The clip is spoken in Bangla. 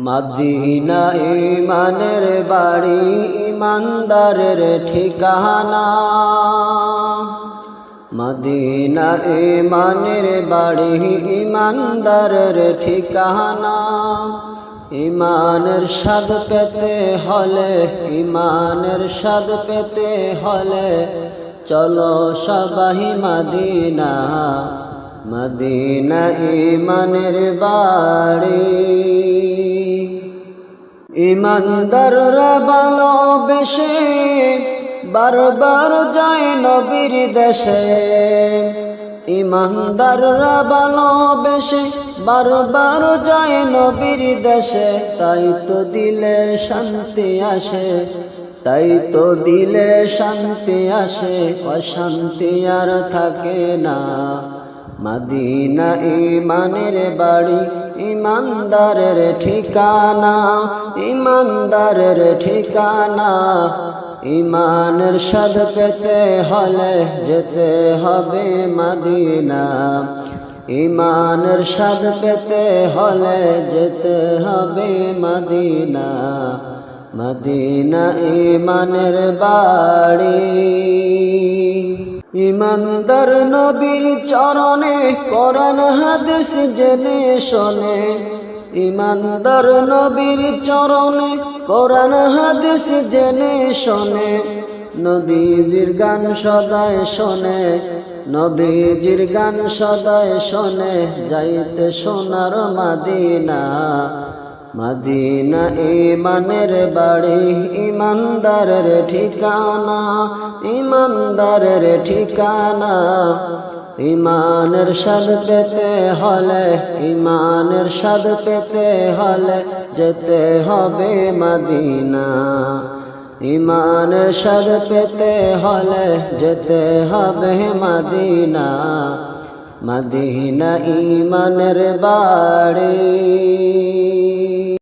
মাদিনা ইমানের বাড়ি ইমানদারের ঠিকানা। মদিনা ইমানের বাড়ি ইমানদারের ঠিকানা। ইমানের স্বাদ পেতে হলে, ইমানের স্বাদ পেতে হলে চলো সবাই মদিনা। মদিনা ইমানের বাড়ি। ইমানদাররা ভালোবেসে বারবার যায় নবীর দেশে। ইমানদাররা ভালোবেসে বারবার যায় নবীর দেশে। তাই তো দিলে শান্তি আসে, তাই তো দিলে শান্তি আসে, অশান্তি আর থাকে না। মদিনা ইমানের বাড়ি ইমানদারের ঠিকানা ইমানদারের ঠিকানা। ইমানের স্বাদ পেতে হলে যেতে হবে মদিনা। ইমানের স্বাদ পেতে হলে যেতে হবে মদিনা। মদিনা ইমানের বাড়ি। ইমানদার নবীর চরণে কোরআন হাদিস জেনে শোনে। ইমানদার নবীর চরণে কোরআন হাদিস জেনে শোনে। নবীজির গান সদায় শোনে, নবীজির গান সদায় শোনে, যাইতে সোনার মাদিনা। মদিনা ইমানের বাড়ি, ইমানদারের ঠিকানা ইমানদারের ঠিকানা। ইমানের স্বাদ পেতে হলে, ইমানের স্বাদ পেতে হলে যেতে হবে মদিনা। ইমানের স্বাদ পেতে হলে যেতে হবে মদিনা। মদিনা ইমানের বাড়ি।